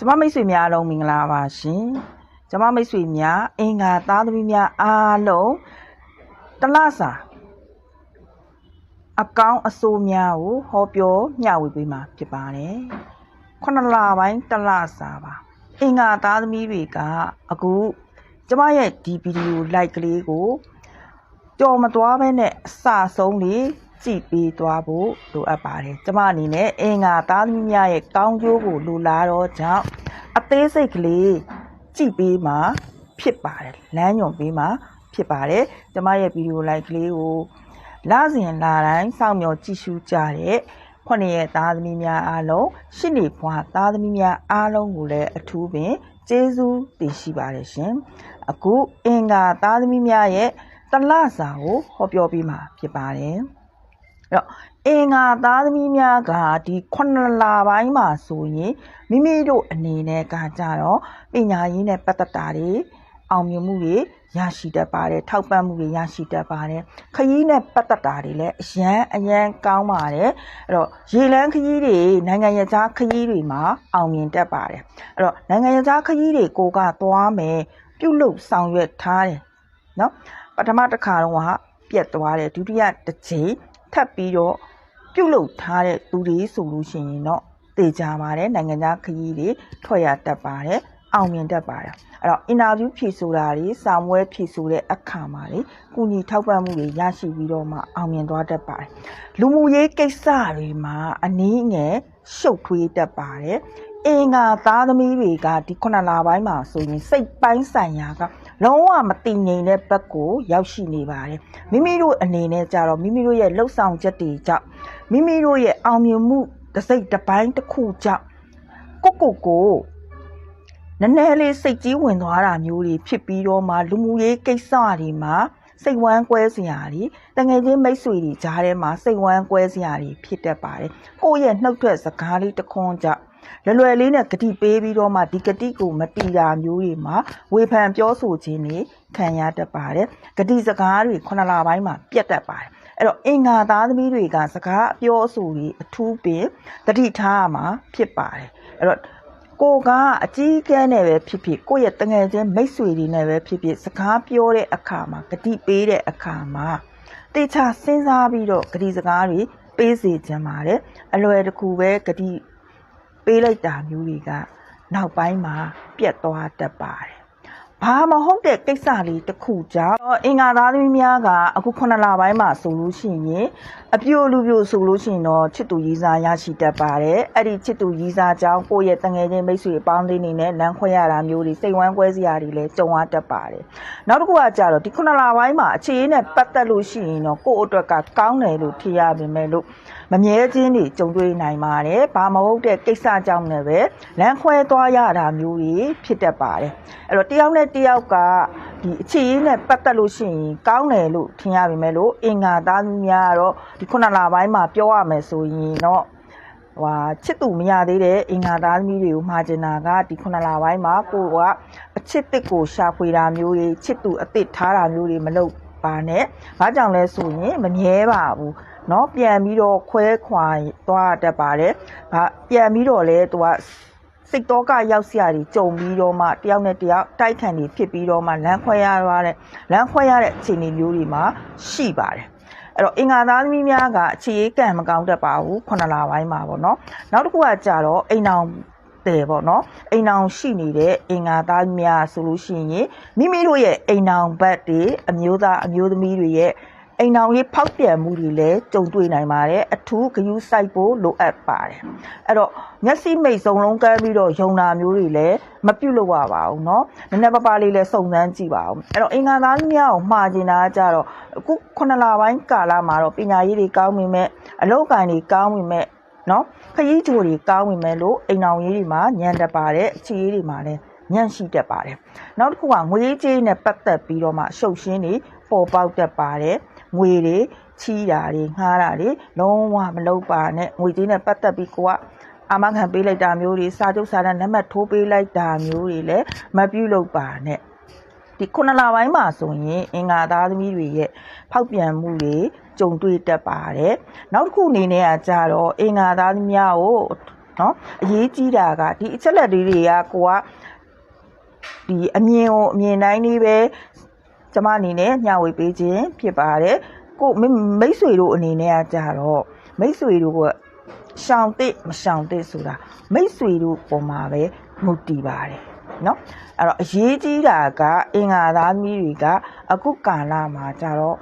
ကျမမိတ်ဆွေများအားလုံးမင်္ဂလာပါရှင်ကျမမိတ်ဆွေများအင်္ဂါသားသမီးများအားလုံးတလစာအကောင်းအဆိုးများကိုဟောပြောမျှဝေပေးမှာဖြစ်ပါတယ်ခုနှစ်လပိုင်းတလစာပါအင်္ဂါသားသမီးတွေကအခုကျမရဲ့ဒီဗီဒီယို like ကလေးကိုကြော်မသွားဘဲနဲ့အစဆုံးလေး ကြည့်ပေးသွားဖို့လိုအပ်ပါတယ်ကျမအနေနဲ့အင်္ဂါသားသမီးများရဲ့ကောင်းကျိုးကိုလိုလားတော့ကြောင့်အသေးစိတ်ကလေးကြည့်ပေးမှာဖြစ်ပါတယ်လမ်းညွန်ပေးမှာဖြစ်ပါတယ်ကျမရဲ့ဗီဒီယို like ကလေးကိုလစဉ်လာတိုင်းစောင့်မျှော်ကြည့်ရှုကြတဲ့ခုနှစ်ရဲ့သားသမီးများအားလုံးရှစ်နေဖွာသားသမီးများအားလုံးကိုလည်းအထူးပင်ကျေးဇူးတင်ရှိပါတယ်ရှင်အခုအင်္ဂါသားသမီးများရဲ့တလစာကိုဟောပြောပေးမှာဖြစ်ပါတယ် အဲ့တော့အင်္ဂါသားသမီးများကဒီခုနှစ်လပိုင်းမှာဆိုရင်မိမိတို့အနေနဲ့ကကြတော့ပညာရေးနဲ့ပတ်သက်တာတွေအောင်မြင်မှုတွေရရှိတတ်ပါတယ်ထောက်ပံ့မှုတွေရရှိတတ်ပါတယ်ခရီးနဲ့ပတ်သက်တာတွေလည်းအရန်အရန်ကောင်းပါတယ်အဲ့တော့ရေလန်းခရီးတွေနိုင်ငံရခြားခရီးတွေမှာအောင်မြင်တတ်ပါတယ်အဲ့တော့နိုင်ငံရခြားခရီးတွေကိုကသွားမယ်ပြုလုပ်ဆောင်ရွက်ထားတယ်နော်ပထမတစ်ခါတော့ကပြက်သွားတယ်ဒုတိယတစ်ချိန် ထပ်ပြီးတော့ပြုတ်လုထားတဲ့သူတွေဆိုလို့ရှိရင်တော့တေချာပါတယ်နိုင်ငံခြားခရီးတွေထွက်ရတတ်ပါတယ်အောင်မြင်တတ်ပါတယ်အဲ့တော့အင်တာဗျူးဖြေဆိုတာတွေစာမွဲဖြေဆိုတဲ့အခါမှာလေကုညီထောက်ပံ့မှုတွေရရှိပြီးတော့မှအောင်မြင်သွားတတ်ပါတယ်လူမှုရေးကိစ္စတွေမှာအနည်းငယ်ရှုပ်ထွေးတတ်ပါတယ် အင်္ဂါသားသမီးတွေကဒီခုနှစ်လပိုင်းမှာဆိုရင်စိတ်ပိုင်းဆိုင်ရာကလုံးဝမတည်ငြိမ်တဲ့ဘက်ကိုရောက်ရှိနေပါတယ်မိမိတို့အနေနဲ့ကြတော့မိမိတို့ရဲ့လှုပ်ဆောင်ချက်တွေကြောင့်မိမိတို့ရဲ့အောင်မြင်မှုတစ်စိတ်တစ်ပိုင်းတစ်ခုကြောင့်ကိုကိုကိုနည်းနည်းလေးစိတ်ကြီးဝင်သွားတာမျိုးတွေဖြစ်ပြီးတော့မှလူမှုရေးကိစ္စတွေမှာစိတ်ဝမ်းကွဲစရာတွေတငယ်ချင်းမိတ်ဆွေတွေကြားထဲမှာစိတ်ဝမ်းကွဲစရာတွေဖြစ်တတ်ပါတယ်ကိုယ့်ရဲ့နှုတ်ထွက်စကားလေးတစ်ခွန်းကြောင့် လွယ်လွယ်လေးနဲ့ဂတိပေးပြီးတော့မှဒီဂတိကိုမတီတာမျိုးတွေမှာဝေဖန်ပြောဆိုခြင်းတွေခံရတတ်ပါတယ်ဂတိစကားတွေခုနလပိုင်းမှာပြတ်တတ်ပါတယ်အဲ့တော့အင်္ဂါသားသမီးတွေကစကားအပြောအဆိုတွေအထူးပင်တတိထားရမှာဖြစ်ပါတယ်အဲ့တော့ကိုကအကြီးအကဲနဲ့ပဲဖြစ်ဖြစ်ကိုယ့်ရဲ့တငယ်ချင်းမိတ်ဆွေတွေနဲ့ပဲဖြစ်ဖြစ်စကားပြောတဲ့အခါမှာဂတိပေးတဲ့အခါမှာတေချာစဉ်းစားပြီးတော့ဂတိစကားတွေပေးစေချင်ပါတယ်အလွယ်တကူပဲဂတိ ပေးလိုက်တာမျိုးတွေကနောက်ပိုင်းမှာပြတ်သွားတတ်ပါတယ်ဘာမဟုတ်တဲ့ကိစ္စလေးတစ်ခုကြောင့်အင်္ဂါသားသမီးများကအခု9လပိုင်းမှာဆိုလို့ရှိရင်အပြိုလူပြိုဆိုလို့ရှိရင်တော့ချစ်သူရည်စားရရှိတတ်ပါတယ်အဲ့ဒီချစ်သူရည်စားကြောင့်ကိုယ့်ရဲ့တငယ်ချင်းမိတ်ဆွေအပေါင်းလေးနေနဲ့လမ်းခွဲရတာမျိုးတွေစိတ်ဝမ်းကွဲစရာတွေလည်းကြုံရတတ်ပါတယ်နောက်တစ်ခုကကြတော့ဒီ9လပိုင်းမှာအခြေအနေနဲ့ပတ်သက်လို့ရှိရင်တော့ကိုယ့်အတွက်ကကောင်းတယ်လို့ထင်ရပါမယ်လို့ မမြဲခြင်းတွေကြုံတွေ့နိုင်ပါတယ်ဘာမဟုတ်တဲ့ကိစ္စကြောင့်လည်းပဲလမ်းခွဲသွားရတာမျိုးတွေဖြစ်တတ်ပါတယ်အဲ့တော့တယောက်နဲ့တယောက်ကဒီအခြေအနေနဲ့ပတ်သက်လို့ရှိရင်ကောင်းတယ်လို့ထင်ရပါမယ်လို့အင်္ဂါသားသမီးများကတော့ဒီခုနှစ်လပိုင်းမှာပြောရမယ်ဆိုရင်တော့ဟွာချစ်သူမရသေးတဲ့အင်္ဂါသားသမီးတွေကိုမှာကျင်တာကဒီခုနှစ်လပိုင်းမှာကိုကအချစ်တစ်ကိုရှာဖွေတာမျိုးတွေချစ်သူအစ်စ်ထားတာမျိုးတွေမလုပ်ပါနဲ့။ဘာကြောင့်လဲဆိုရင်မမြဲပါဘူး เนาะပြန်ပြီးတော့ခွဲခွာသွားတတ်ပါတယ်။ဘာပြန်ပြီးတော့လဲသူကစိတ်တော့ကရောက်စရာတွေကြုံပြီးတော့မှတယောက်နဲ့တယောက်တိုက်ခံတွေဖြစ်ပြီးတော့မှလမ်းခွဲရရတဲ့လမ်းခွဲရတဲ့အခြေအနေမျိုးတွေမှာရှိပါတယ်။အဲ့တော့အင်္ဂါသားသမီးများကအခြေရေးကံမကောင်းတတ်ပါဘူးခုနှစ်လပိုင်းမှာပေါ့နော်နောက်တစ်ခုကကြတော့အိမ်အောင်တယ်ပေါ့နော်အိမ်အောင်ရှိနေတဲ့အင်္ဂါသားများဆိုလို့ရှိရင်မိမိတို့ရဲ့အိမ်အောင်ဘက်တွေအမျိုးသားအမျိုးသမီးတွေရဲ့ အိမ်အောင်ရေးဖောက်ပြန်မှုတွေလည်းကြုံတွေ့နိုင်ပါတယ်အထူးဂယူးဆိုင်ဖို့လိုအပ်ပါတယ်အဲ့တော့မျက်စိမိတ်စုံလုံးကဲပြီးတော့ယုံနာမျိုးတွေလည်းမပြုတ်လို့ရပါဘူးเนาะနည်းနည်းပါးပါးလေးလည်းစုံစမ်းကြည့်ပါဦးအဲ့တော့အင်္ဂါသားများကိုမှားကျင်တာကြတော့အခုခုနှစ်လပိုင်းကာလမှာတော့ပညာရေးတွေကောင်းပြီမဲ့အလုပ်အကံတွေကောင်းပြီမဲ့နော်ခရီးကြိုတွေကောင်းပြီမဲ့လို့အိမ်အောင်ရေးတွေမှာညံတတ်ပါတယ်အခြေရေးတွေမှာလည်းညံ့ရှိတတ်ပါတယ်နောက်တစ်ခုကငွေကြေးနဲ့ပတ်သက်ပြီးတော့မှရှုပ်ရှင်းတွေပေါ်ပေါက်တတ်ပါတယ် ငွေတွေချီးတာတွေငှားတာတွေလုံးဝမလုပ်ပါနဲ့ငွေကြေးနဲ့ပတ်သက်ပြီးကိုကအာမခံပေးလိုက်တာမျိုးတွေစာချုပ်စာတမ်းလက်မှတ်ထိုးပေးလိုက်တာမျိုးတွေလည်းမပြုလုပ်ပါနဲ့ဒီခုနလပိုင်းမှာဆိုရင်အင်္ဂါသားသမီးတွေရဲ့ဖောက်ပြန်မှုတွေကြုံတွေ့တတ်ပါတယ်နောက်တစ်ခုအနေနဲ့ကကြတော့အင်္ဂါသားသမီးများကိုနော်အရေးကြီးတာကဒီအချက်လက်လေးတွေကကိုကဒီအမြင်ကိုအမြင်တိုင်းလေးပဲ ကျမအနေနဲ့မျှဝေပေးခြင်းဖြစ်ပါတယ်ကိုမိမိတ်ဆွေတို့အနေနဲ့ကကြတော့မိတ်ဆွေတို့ကရှောင်တဲ့မရှောင်တဲ့ဆိုတာမိတ်ဆွေတို့ပုံမှာပဲမူတည်ပါတယ်နော်အဲ့တော့အရေးကြီးတာကအင်္ဂါသားသမီးတွေက အခုကာလမှာကြတော့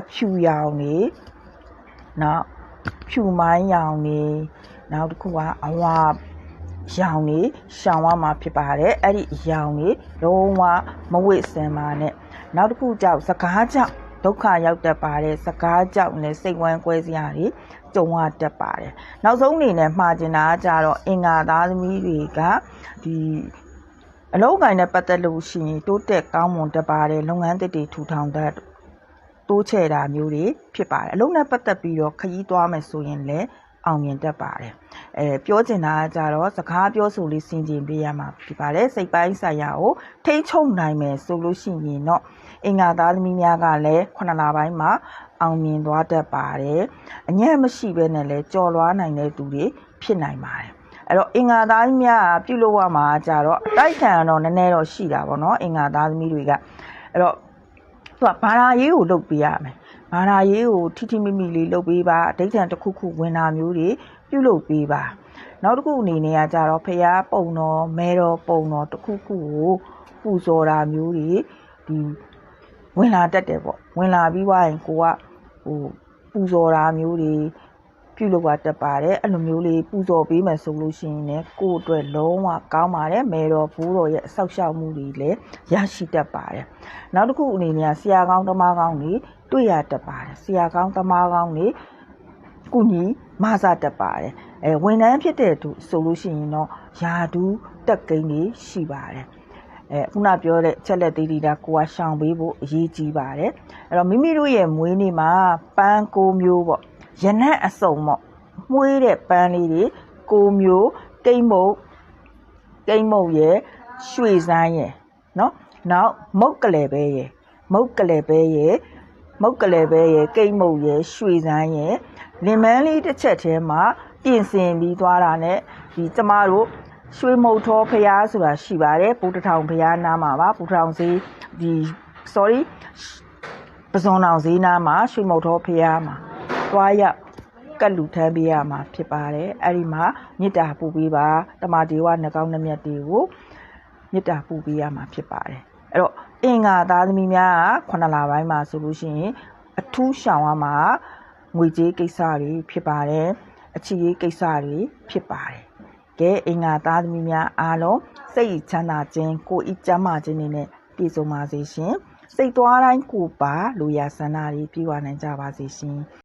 အဖြူရောင်နေနောက်ဖြူမိုင်းရောင်နေနောက်တစ်ခုကအဝါရောင်နေရှောင်ရမှာဖြစ်ပါတယ်အဲ့ဒီရောင်နေလုံးဝမဝိစင်ပါနဲ့ နောက်တစ်ခုကြောက်စကားကြောက်ဒုက္ခရောက်တတ်ပါတယ်စကားကြောက်နဲ့စိတ်ဝမ်းကွဲစရာတွေကြုံရတတ်ပါတယ်နောက်ဆုံးအနေနဲ့မှားကျင်တာကကြတော့အင်္ဂါသားသမီးတွေကဒီအလုံးကိုင်းနဲ့ပတ်သက်လို့ရှိရင်တိုးတက်ကောင်းမွန်တတ်ပါတယ်လုပ်ငန်းသစ်တွေထူထောင်တတ်တိုးချဲ့တာမျိုးတွေဖြစ်ပါတယ်အလုံးနဲ့ပတ်သက်ပြီးတော့ခရီးသွားမယ်ဆိုရင်လည်း အောင်မြင်တတ်ပါတယ်အဲပြောချင်တာကကြတော့စကားပြောဆိုလေးစင်ကြင်ပေးရမှာဖြစ်ပါတယ်စိတ်ပိုင်းဆိုင်ရာကိုထိ ंछ ုံနိုင်မယ်ဆိုလို့ရှိရင်တော့အင်္ဂါသားသမီးများကလည်းခုနှစ်လပိုင်းမှာအောင်မြင်သွားတတ်ပါတယ်အညံ့မရှိဘဲနဲ့လည်းကြော်လွားနိုင်တဲ့သူတွေဖြစ်နိုင်ပါတယ်အဲ့တော့အင်္ဂါသားသမီးများကပြုလုပ်ရမှာကြတော့အတိုက်ခံတော့နည်းနည်းတော့ရှိတာပေါ့နော်အင်္ဂါသားသမီးတွေကအဲ့တော့ သူကဘာသာရေးကိုလုပ်ပေးရမယ်ဘာသာရေးကိုထိထိမိမိလေးလုပ်ပေးပါအဋိဌံတစ်ခုခုဝင်တာမျိုးတွေပြုလုပ်ပေးပါနောက်တစ်ခုအနေနဲ့ကကြတော့ဖျားပုံတော်မဲတော်ပုံတော်တစ်ခုခုကိုပူဇော်တာမျိုးတွေဒီဝင်လာတတ်တယ်ပေါ့ဝင်လာပြီးွားရင်ကိုကဟိုပူဇော်တာမျိုးတွေ ပြုလုပ်ရတတ်ပါတယ်အဲ့လိုမျိုးလေးပူဇော်ပေးမယ်ဆိုလို့ရှိရင်လည်းကိုယ့်အတွက်လုံးဝကောင်းပါတယ်မဲတော်ဘိုးတော်ရဲ့အဆောက်အအုံမှုတွေလည်းရရှိတတ်ပါတယ်နောက်တစ်ခုအနေနဲ့ဆရာကောင်းတမကောင်းတွေတွေ့ရတတ်ပါတယ်ဆရာကောင်းတမကောင်းတွေကုညီမဆတတ်ပါတယ်အဲဝန်ထမ်းဖြစ်တဲ့သူဆိုလို့ရှိရင်တော့ယာဒူးတက်ကိန်းတွေရှိပါတယ်အဲခုနပြောတဲ့အချက်လက်သေးသေးတာကိုကရှောင်ပေးဖို့အရေးကြီးပါတယ်အဲ့တော့မိမိတို့ရဲ့မွေးနေ့မှာပန်းကိုမျိုးပေါ့ ရနက်အစုံပေါ့မွေးတဲ့ပန်းလေးတွေကိုမျိုးကိမ့်မုတ်ကိမ့်မုတ်ရဲ့ရွှေစမ်းရဲ့နော်နောက်မုတ်ကလေးပဲရဲ့မုတ်ကလေးပဲရဲ့မုတ်ကလေးပဲရဲ့ကိမ့်မုတ်ရဲ့ရွှေစမ်းရဲ့လင်မန်းလေးတစ်ချက်ထဲမှာပြင်ဆင်ပြီးသွားတာနဲ့ဒီကျမတို့ရွှေမုတ်ထောဖျားဆိုတာရှိပါတယ်ပူတထောင်ဖျားနားမှာပါပူတထောင်ဈေးဒီ sorry ပဇွန်တော်ဈေးနားမှာရွှေမုတ်ထောဖျားမှာ သွားရောက်ကတ်လူထမ်းပေးရမှာဖြစ်ပါတယ်အဲ့ဒီမှာမေတ္တာပူပေးပါတမတေဝနှကောင်းနှမျက်တွေကိုမေတ္တာပူပေးရမှာဖြစ်ပါတယ်အဲ့တော့အင်္ဂါသားသမီးများကခုနှစ်လပိုင်းမှာဆိုလို့ရှိရင်အထူးရှောင်ရမှာငွေကြေးကိစ္စတွေဖြစ်ပါတယ်အချီရေးကိစ္စတွေဖြစ်ပါတယ်ကဲအင်္ဂါသားသမီးများအားလုံးစိတ်ချမ်းသာခြင်းကိုယ်ဤကျမ်းမာခြင်းတွေနဲ့ပြည့်စုံပါစေရှင်စိတ်သွားတိုင်းကိုပါလူရဆန္ဒတွေပြည့်ဝနိုင်ကြပါစေရှင်